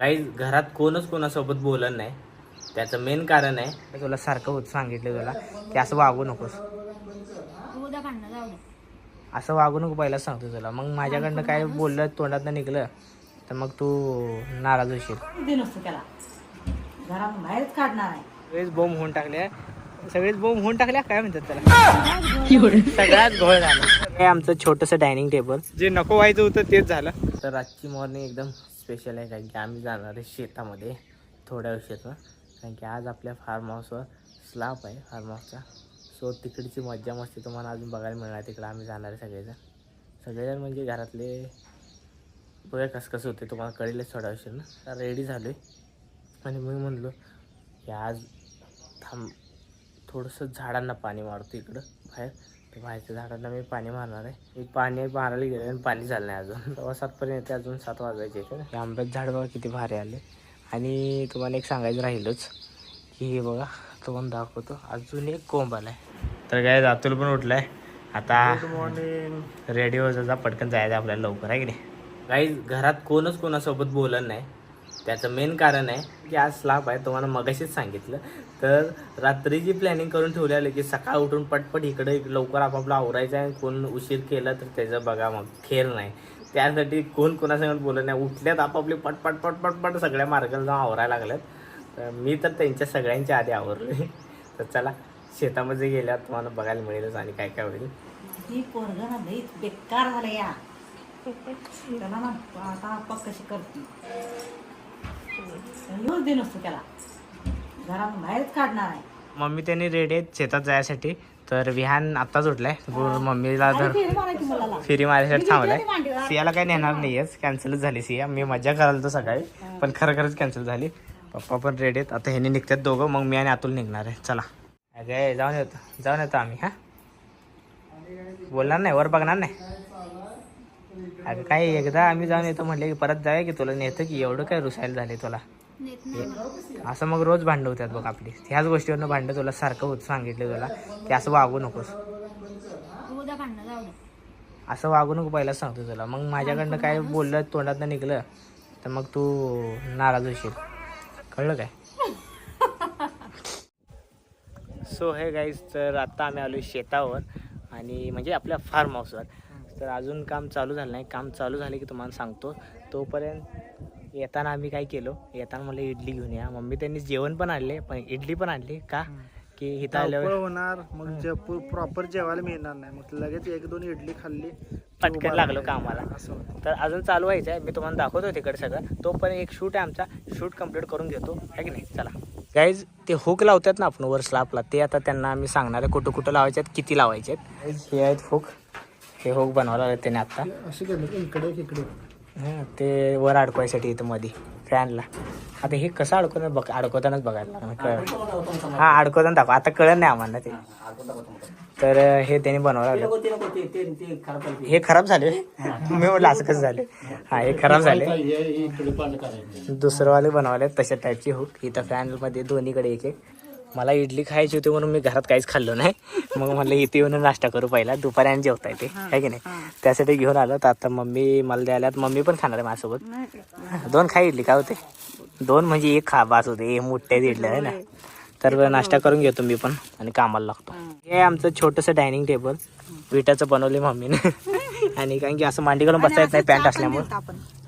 काही घरात कोणच कोणासोबत बोलत नाही. त्याचं मेन कारण आहे तुला सारखं होत सांगितलं तुला की असं वागू नकोस. असं वागू नको पहिला सांगतो तुला. मग माझ्याकडनं काय बोललं तोंडात निघलं तर मग तू नाराज होशील. दे नसतो त्याला. घरात बाहेरच काढणार आहे. सगळेच बोंब होऊन टाकल्या सगळेच बोंब होऊन टाकल्या काय म्हणतात त्याला? सगळ्यात घोळ झाला. हे आमचं छोटंसं डायनिंग टेबल. जे नको व्हायचं होतं तेच झालं. तर आजची मॉर्निंग एकदम स्पेशल आहे कारण की आम्ही जाणार आहे शेतामध्ये थोड्या उशिरानं कारण की आज आपल्या फार्म हाऊसवर स्लाप आहे फार्म हाऊसचा सो तिकडची मज्जा मस्ती तुम्हाला अजून बघायला मिळणार तिकडं आम्ही जाणार आहे सगळेजण. सगळेजण म्हणजे घरातले बघा कसं कसं होते तुम्हाला कळेलच थोड्या उशिरानं तर रेडी झालो आहे आणि मी म्हणलो की आज थांब थोडंसं झाडांना पाणी मारतो इकडं बाहेर. बाहेरच्या झाडांना मी पाणी मारणार आहे. मी पाणी मारायला गेले आणि पाणी झालं नाही अजून. तेव्हा सातपर्यंत येते अजून सात वाजायचे येते हे आंब्यात झाड बघा किती भारी आले. आणि तुम्हाला एक सांगायचं राहिलंच की हे बघा तुम्हाला दाखवतो. अजून एक कोंब आलाय. तर काय अतुल पण उठलाय. आता रेडिओ जा पटकन जायचं आपल्याला लवकर आहे की नाही? काही घरात कोणच कोणासोबत बोलत नाही. त्याचं मेन कारण आहे की आज स्लाप आहे तुम्हाला मगाशीच सांगितलं. तर रात्रीची प्लॅनिंग करून ठेवलेलं की सकाळ उठून पटपट इकडे लवकर आपापलं आवरायचं आहे कोण उशीर केला तर त्याचं बघा मग खेळ नाही. त्यासाठी कोण कोणासंगत बोलत नाही. उठल्यात आपापले पटपट पटपट पट सगळ्या मार्गाला जाऊन आवरायला लागल्यात. तर मी तर त्यांच्या सगळ्यांच्या आधी आवरलो तर चला शेतामध्ये गेल्यावर तुम्हाला बघायला मिळेलच आणि काय काय होईल. ही पोरग ना लई बेकार झालं या. त्याला ना आता पक्क कशी करते? दे नसतो त्याला घरात बाहेरच काढणार आहे मम्मी त्यांनी रेडी आहेत शेतात जायसाठी. तर विहान आत्ताच उठलाय. मम्मीला अरे फेरी फेरी माझ्यासाठी थांबलाय? सियाला काही नेणार नाहीयेच कॅन्सलच झाली सिया. मी मजा करायला तो सकाळी पण खरं खरंच कॅन्सल झाली. पप्पा पण रेडी आहेत. आता ह्याने निघतात दोघं. मग मी आणि अतुल निघणार आहे. चला. अगे जाऊन येतो. जाऊन येतो आम्ही हा? बोलणार नाही? वर बघणार नाही? अगं काय एकदा आम्ही जाऊन येतो म्हटले की परत जाऊया की तुला नेतं की एवढं काय रुसायला झाले तुला? नेत नाही असं मग रोज भांडं होतात बघ आपली. ह्याच गोष्टीवरनं भांडं तुला सारखं होत सांगितलं तुला की असं वागू नकोस. असं वागू नको पहिला सांगतो तुला. मग माझ्याकडनं काय बोललं तोंडात निघलं तर मग तू नाराज होशील. कळलं काय? सो हे गाईज तर आत्ता आम्ही आलो शेतावर आणि म्हणजे आपल्या फार्म हाऊसवर तर अजून काम चालू झालं नाही. काम चालू झाले की तुम्हाला सांगतो. तोपर्यंत येताना आम्ही काय केलो? येताना मला इडली घेऊन या. मम्मी त्यांनी जेवण पण आणले पण इडली पण आणली. का? की इथं आल्यावर होणार. मग जे प्रॉपर जेवायला मिळणार नाही. मग लगेच एक दोन इडली खाल्ली. पटकन लागलो कामाला. तर अजून चालू व्हायचं आहे. मी तुम्हाला दाखवतो तिकडे सगळं. तोपर्यंत एक शूट आहे आमचा. शूट कंप्लीट करून घेतो. आहे की नाही? चला. गाईज ते हुक लावतात ना आपण वर स्लापला ते आता त्यांना आम्ही सांगणार आहे कुठं कुठं लावायचे आहेत किती लावायचे आहेत. हे आहेत हुक हे हुक बनवायला लागले त्याने आत्ता केलं की इकडे हं, ते वर अडकवायसाठी इथं मध्ये फॅनला आता हे कसं अडकवणार बघ अडकवतानाच बघायला लागणार कळ हां अडकवताना दाखव आता कळत नाही आम्हाला ते तर हे त्यांनी बनवायला लागलं हे खराब झाले मी म्हटलं असं कसं झाले हा हे खराब झाले दुसरंवाले बनवले तशा टाईपची हुक इथं फॅनमध्ये दोन्हीकडे एक एक मला इडली खायची होती म्हणून मी घरात काहीच खाल्लो नाही. मग म्हणलं इथे येऊन नाश्ता करू पहिला. दुपारी आणि जेवता येते आहे की नाही? त्यासाठी घेऊन आलो. तर आता मम्मी मला द्यायला मम्मी पण खाणार आहे माझ्यासोबत. दोन खा इडली काय होते दोन म्हणजे एक खा बास होते हे मोठ्या इडल्या आहे ना? तर नाश्ता करून घेतो मी पण आणि कामाला लागतो. हे. आमचं छोटंसं डायनिंग टेबल. विटाचं बनवले मम्मीने. आणि कारण की असं मांडी घालून बसता येत नाही पॅन्ट असल्यामुळे.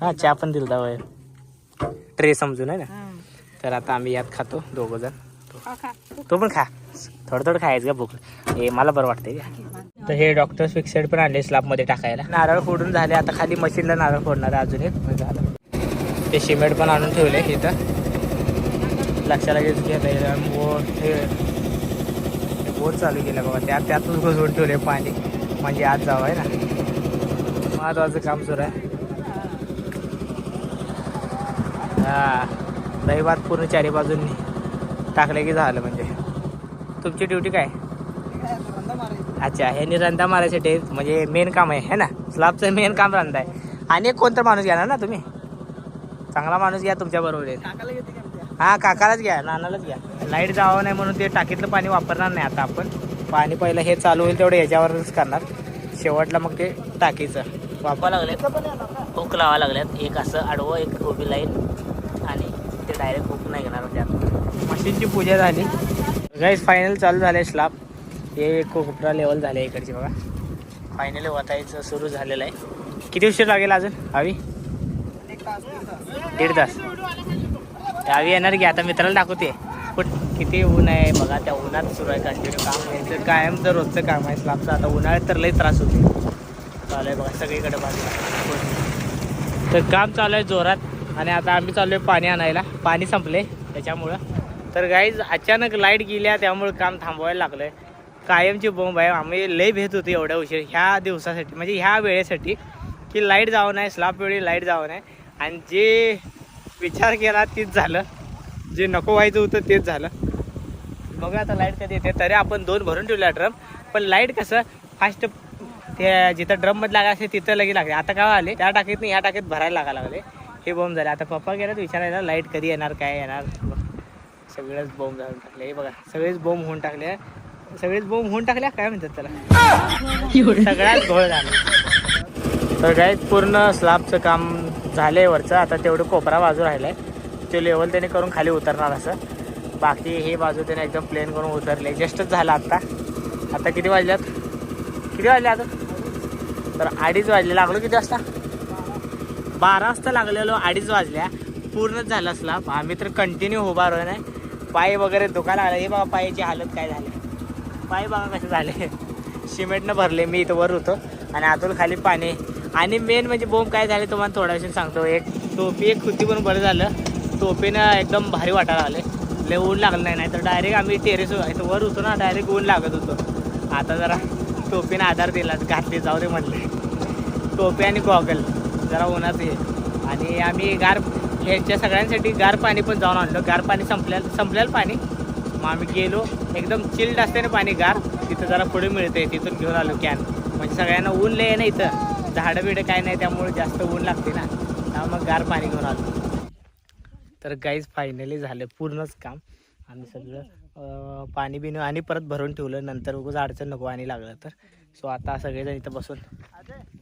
हा चहा पण दिलता वय ट्रे समजून आहे ना? तर आता आम्ही यात खातो दोघं जण. तो पण खा. थोडं थोडं खायचं का भूक. हे मला बरं वाटतंय का तर हे डॉक्टर फिक्सेड पण आणले स्लॅबमध्ये टाकायला. नारळ फोडून झाले. आता खाली मशीनला नारळ फोडणार आहे अजून एक. झालं ते सिमेंट पण आणून ठेवले इथं. लक्षात लगेच घेता बोट हे. बोट चालू केलं बघा. त्या त्यातून घुसवून ठेवले पाणी. म्हणजे आज जावं आहे ना. महत्वाचं काम सुरू आहे. हा. भात पूर्ण चारी बाजूंनी. टाकले की झालं म्हणजे? तुमची ड्युटी काय? अच्छा हे रंदा मारायसाठी. म्हणजे मेन काम आहे है ना? स्लॅबचं मेन काम रंदा आहे. आणि एक कोणता माणूस घेणार ना तुम्ही? चांगला माणूस घ्या तुमच्या बरोबर. आहे हा काकालाच घ्या नानालाच घ्या. लाइट जावं नाही म्हणून ते टाकीतलं पाणी वापरणार नाही आता आपण. पाणी पहिलं हे चालू होईल तेवढं याच्यावरच करणार. शेवटला मग ते टाकीचं. वापरा लागलेत हुक लावा लागल्यात. एक असं आडवं एक उभी लाईन. डायरेक्ट हुक नाही घेणार त्यात मशीनची पूजा झाली. गाईज फायनल चालू झाले स्लाब हे कोपरा लेवल झाले इकडची बघा. फायनली वतायचं सुरू झालेलं आहे. किती उशीर लागेल अजून? हवी दीड तास. हवी येणार की? आता मित्राला दाखवते. पण किती ऊन आहे बघा. त्या उन्हात सुरू आहे कंटिन्यू काम. यायचं कायम तर रोजचं काम आहे स्लाबचं आता उन्हाळ्यात तर लई त्रास होते. चालू आहे बघा सगळीकडे बाजूला. तर काम चालू आहे जोरात. आणि आता आम्ही चालू आहे पाणी आणायला. पाणी संपले त्याच्यामुळं. तर गाईज अचानक लाइट गेल्या त्यामुळे काम थांबवायला लागलं आहे कायमची बोंब आहे. आम्ही लय भेट होती एवढ्या उशीर. ह्या दिवसासाठी म्हणजे ह्या वेळेसाठी की लाइट जावं नाही स्लाप वेळी लाइट जावं नाही. आणि जे विचार केला तेच झालं. जे नको व्हायचं होतं तेच झालं. बघा आता लाइट कधी येते. तरी आपण दोन भरून ठेवल्या ड्रम पण लाइट कसं फास्ट ते जिथं ड्रममध्ये लागायचे तिथं लगे लागले आता काय आले? त्या टाकीत नाही या टाकीत भरायला लागा लागले. हे बॉम्ब झाले. आता पप्पा गेल्यात विचारायला लाइट कधी येणार? काय येणार? सगळेच बॉम्ब जाऊन टाकले. हे बघा सगळेच बॉम्ब होऊन टाकले. सगळेच बॉम्ब होऊन टाकल्या काय म्हणतात त्याला? सगळ्यात घोळ झाला. तर काय पूर्ण स्लॅबचं काम झालंय वरचं. आता तेवढं कोपरा बाजू राहिलाय. ते लेवल त्याने करून खाली उतरणार असं. बाकी हे बाजू त्याने एकदम प्लेन करून उतरले. जस्टच झालं आत्ता. आता किती वाजल्यात? किती वाजले आता? तर अडीच वाजले. लागलो किती वाजता? बारा वाजता लागलेलो अडीच वाजल्या. पूर्णच झालं असला आम्ही तर कंटिन्यू उभा राहू नाही पाय वगैरे दुखायला आला हे बघा पायाची हालत काय झाली. पाय बघा कसे झाले. सिमेंटनं भरले. मी इथं वर होतो. आणि आतून खाली पाणी. आणि मेन म्हणजे बोंब काय झाले तुम्हाला थोड्याशी सांगतो. एक टोपी एक खुती पण बरं झालं. टोपीनं एकदम भारी वाटायला लागले. लय ऊन लागलं नाही नाही तर डायरेक्ट आम्ही टेरेस इथं वर होतो ना डायरेक्ट ऊन लागत होतो. आता जरा टोपीनं आधार दिला घातली जाऊ दे म्हटले टोपी आणि गॉगल जरा उन्हात आहे. आणि आम्ही गार ह्यांच्या सगळ्यांसाठी गार पाणी पण जाऊन आणलं. गार पाणी संपल्या संपलेलं पाणी. मग आम्ही गेलो. एकदम चिल्ड असते ना पाणी गार. तिथं जरा पुढे मिळते तिथून घेऊन आलो कॅन म्हणजे सगळ्यांना ऊन लय ना इथं. झाडं बिडं काय नाही त्यामुळे जास्त ऊन लागते ना. त्यामुळे मग गार पाणी घेऊन आलो. तर गाईज फायनली झालं पूर्णच काम. आम्ही सगळं पाणी बिणं आणि परत भरून ठेवलं. नंतर उगाच अडचण नको आणि लागलं तर. सो आता सगळेजण इथं बसून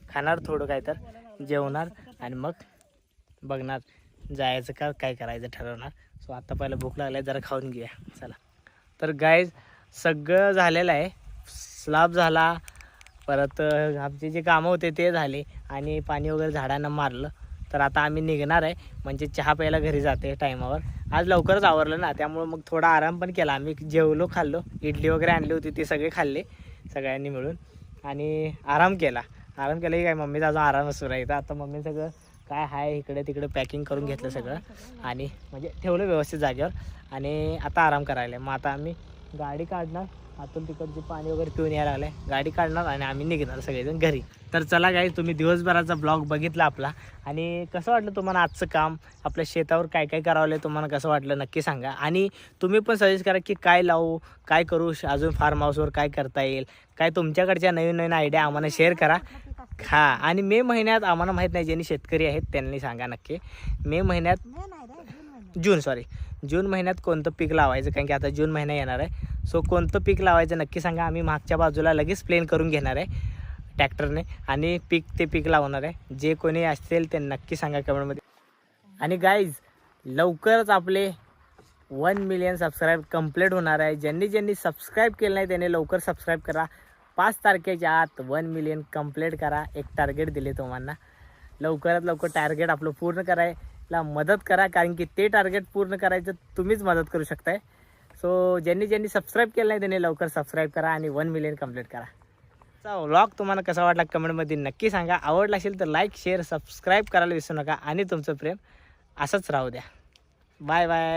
खाणार थोडं काय तर जेवणार आणि मग बघणार जायचं का काय करायचं ठरवणार. सो आता पहिलं भूक लागली जरा खाऊन घेऊया. चला. तर गाईज सगळं झालेलं आहे. स्लाब झाला. परत आमचे जे कामं होते ते झाले. आणि पाणी वगैरे झाडांना मारलं. तर आता आम्ही निघणार आहे. म्हणजे चहा प्यायला घरी जाते टायमावर. आज लवकरच आवरलं ना त्यामुळं मग थोडा आराम पण केला. आम्ही जेवलो खाल्लो. इडली वगैरे आणली होती ती सगळे खाल्ले. सगळ्यांनी मिळून. आणि आराम केला. आराम केलं की काय मम्मीचा अजून आराम सुरू आहे आता मम्मी सगळं काय आहे इकडे तिकडे पॅकिंग करून घेतलं सगळं. आणि म्हणजे ठेवलं व्यवस्थित जागेवर. आणि आता आराम करायला मग आता आम्ही गाडी काढणार. आतून तिकडचे पाणी वगैरे पिऊन यायला लागलंय. गाडी काढणार आणि आम्ही निघणार सगळेजण घरी. तर चला गाई तुम्ही दिवसभराचा ब्लॉग बघितला आपला. आणि कसं वाटलं तुम्हाला आजचं काम? आपल्या शेतावर काय काय करावं तुम्हाला कसं वाटलं? नक्की सांगा. आणि तुम्ही पण सजेस्ट करा की काय लावू काय करू श- अजून फार्म हाऊसवर काय करता येईल? काय तुमच्याकडच्या नवीन नवीन आयडिया आम्हाला शेअर करा. हा आणि मे महिन्यात आम्हाला माहीत नाही ज्यांनी शेतकरी आहेत त्यांनी सांगा नक्की. मे महिन्यात जून सॉरी जून महिन्यात कोणतं पीक लावायचं? कारण की आता जून महिना येणार आहे. सो कोणतं पीक लावायचं नक्की सांगा. आम्ही मागच्या बाजूला लगेच प्लेन करून घेणार आहे ट्रॅक्टरने. आणि पीक ते पीक लावणार आहे. जे कोणी असतील ते नक्की सांगा कमेंटमध्ये. आणि गाईज लवकरच आपले वन मिलियन सबस्क्राईब कंप्लीट होणार आहे. ज्यांनी ज्यांनी सबस्क्राईब केलं नाही त्यांनी लवकर सबस्क्राईब करा. पाच तारखेच्या आत वन मिलियन कंप्लीट करा. एक टार्गेट दिले तुम्हाला. लवकरात लवकर टार्गेट आपलं पूर्ण कराय ला मदत करा कारण की ते टार्गेट पूर्ण करायचं तुम्हीच मदत करू शकताय. सो ज्यांनी ज्यांनी सबस्क्राईब केलं नाही त्यांनी लवकर सबस्क्राईब करा आणि वन मिलियन कंप्लीट करा. चा व्लॉग तुम्हाला कसा वाटला कमेंटमध्ये नक्की सांगा. आवडला असेल तर लाईक शेअर सबस्क्राईब करायला विसरू नका. आणि तुमचं प्रेम असंच राहू द्या. Bye bye